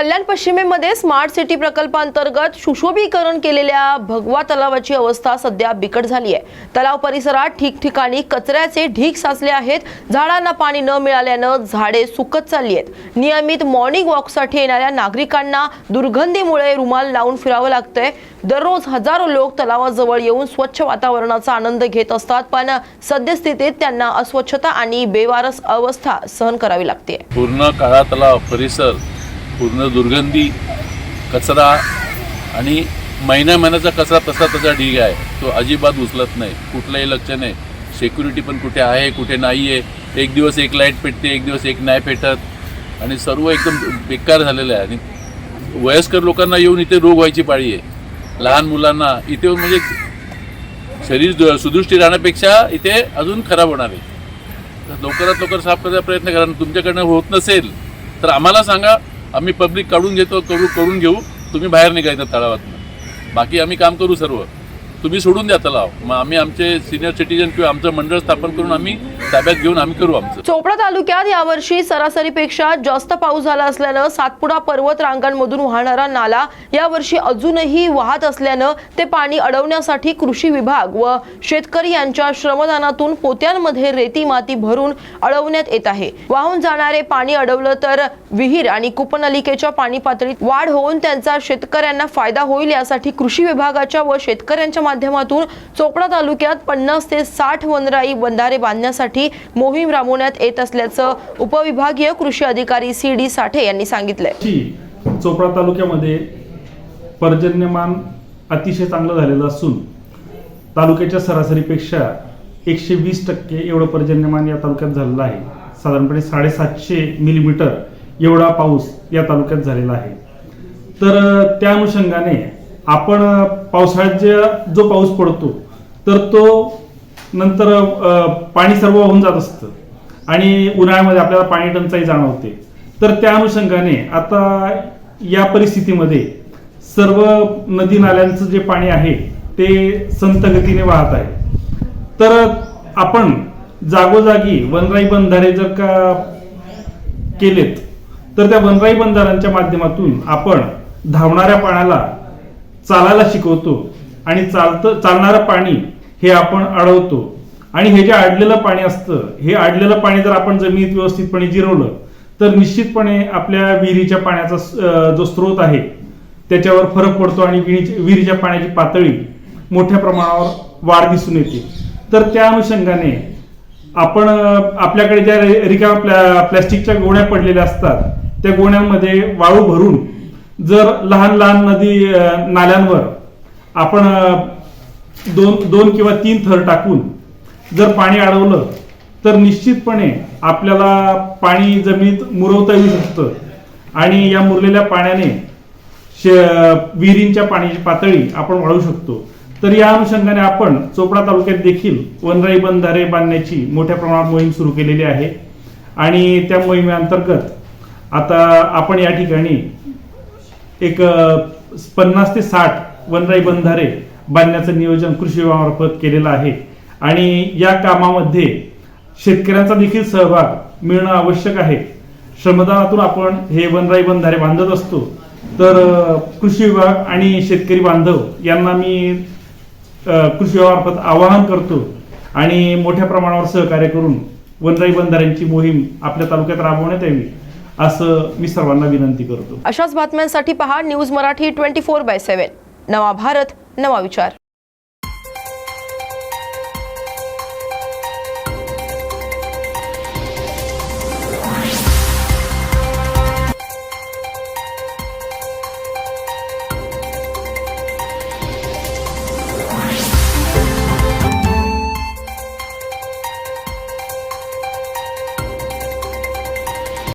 कल्याण पश्चिमेमध्ये smart city प्रकल्पांतर्गत सुशोभीकरण केलेल्या भगवा तलावाची अवस्था सध्या बिकट झाली आहे. तलाव परिसरात ठिकठिकाणी कचऱ्याचे ढीग साचले आहेत. झाडांना पाणी न मिळाल्यानं झाडे सुकत चालली आहेत. नियमित मॉर्निंग वॉकसाठी येणाऱ्या नागरिकांना दुर्गंधीमुळे रुमाल लावून फिरावं लागतंय. दररोज हजारो लोक तलावाजवळ येऊन स्वच्छ वातावरणाचा आनंद घेत असतात पण सद्यस्थितीत त्यांना अस्वच्छता आणि बेवारस अवस्था सहन करावी लागते. पूर्ण काळा तलाव परिसर पूर्ण दुर्गंधी कचरा आणि महिन्या महिन्याचा कचरा तसा तसा ढीग आहे. तो अजिबात उचलत नाही. कुठलंही लक्ष नाही. सेक्युरिटी पण कुठे आहे कुठे नाही आहे एक दिवस एक लाइट पेटते एक दिवस एक नाही पेटत. आणि सर्व एकदम बेकार झालेलं आहे. आणि वयस्कर लोकांना येऊन इथे रोग व्हायची पाळी आहे. लहान मुलांना इथे म्हणजे शरीर सुदृष्टी राहण्यापेक्षा इथे अजून खराब होणार आहे. तर लवकरात लवकर साफ करायचा प्रयत्न करा. आणि तुमच्याकडनं होत नसेल तर आम्हाला सांगा. आम्ही पब्लिक काढून घेतो करू करून घेऊ तुम्ही बाहेर निघायचं तळावातून. बाकी आम्ही काम करू सर्व. तुम्ही सोडून द्या त्याला मग आम्ही आमचे सिनियर सिटीजन किंवा आमचं मंडळ स्थापन करून आम्ही ताब्यात घेऊन आम्ही करू आमचं. चोपडा तालुक्यात यावर्षी सरासरीपेक्षा जास्त पाऊस झाला असल्यानं सातपुडा पर्वत रांगांमधून वाहणारा नाला यावर्षी अजूनही वाहत असल्यानं ते पाणी अडवण्यासाठी कृषी विभाग व शेतकरी यांच्या श्रमदानातून पोत्यांमध्ये रेती माती भरून अडवण्यात येत आहे. वाहून जाणारे पाणी अडवलं तर विहीर आणि कुपनलिकेच्या पाणी पातळीत वाढ होऊन त्यांचा शेतकऱ्यांना फायदा होईल यासाठी कृषी विभागाच्या व शेतकऱ्यांच्या माध्यमातून चोपडा तालुक्यात पन्नास ते साठ वनराई बंधारे बांधण्यासाठी मोहीम राबवण्यात येत असल्याचं उपविभागीय कृषी अधिकारी सी डी साठे यांनी सांगितलंय. चोपडा तालुक्यामध्ये पर्जन्यमान अतिशय चांगलं झालेलं असून तालुक्याच्या सरासरीपेक्षा एकशे वीस टक्के एवढं पर्जन्यमान या तालुक्यात झालेलं आहे. साधारणपणे साडेसातशे मिलीमीटर एवढा पाऊस या तालुक्यात झालेला आहे. तर त्या अनुषंगाने आपण पावसाळ्यात जे जो पाऊस पडतो तर तो नंतर पाणी सर्व होऊन जात असतं. आणि उन्हाळ्यामध्ये आपल्याला पाणी टंचाई जाणवते. तर त्या अनुषंगाने आता या परिस्थितीमध्ये सर्व नदी नाल्यांचं जे पाणी आहे ते संत गतीने वाहत आहे. तर आपण जागोजागी वनराई बंधारे जर का केलेत तर त्या वनराई बंधारांच्या माध्यमातून आपण धावणाऱ्या पाण्याला चालायला शिकवतो आणि चालतं चालणारं पाणी हे आपण अडवतो. आणि हे जे अडलेलं पाणी असतं हे अडलेलं पाणी जर आपण जमिनीत व्यवस्थितपणे जिरवलं तर निश्चितपणे आपल्या विहिरीच्या पाण्याचा जो स्रोत आहे त्याच्यावर फरक पडतो आणि विहिरीच्या विहिरीच्या पाण्याची पातळी मोठ्या प्रमाणावर वाढ दिसून येते. तर त्या अनुषंगाने आपण आपल्याकडे ज्या रिका प्लॅ प्लॅस्टिकच्या गोण्या पडलेल्या असतात त्या गोण्यांमध्ये वाळू भरून जर लहान लहान नदी नाल्यांवर आपण दोन दोन किंवा तीन थर टाकून जर पाणी अडवलं तर निश्चितपणे आपल्याला पाणी जमिनीत मुरवता येऊ शकतं. आणि या मुरलेल्या पाण्याने शे विहिरींच्या पाण्याची पातळी आपण वाढवू शकतो. तर या अनुषंगाने आपण चोपडा तालुक्यात देखील वनराई बंधारे बांधण्याची मोठ्या प्रमाणात मोहीम सुरू केलेली आहे. आणि त्या मोहिमेअंतर्गत आता आपण या ठिकाणी एक पन्नास ते साठ वनराई बंधारे बांधण्याचं नियोजन कृषी विभागामार्फत केलेलं आहे. आणि या कामामध्ये शेतकऱ्यांचा देखील सहभाग मिळणं आवश्यक आहे. श्रमदानातून आपण हे वनराई बंधारे बांधत असतो. तर कृषी विभाग आणि शेतकरी बांधव यांना मी कृषी विभागामार्फत आवाहन करतो आणि मोठ्या प्रमाणावर सहकार्य करून वनराई बंधाऱ्यांची मोहीम आपल्या तालुक्यात राबवण्यात यावी. असं मी सर्वांना विनंती करतो. अशाच बातम्यांसाठी पहा news Marathi twenty four by seven नवा भारत नवा विचार.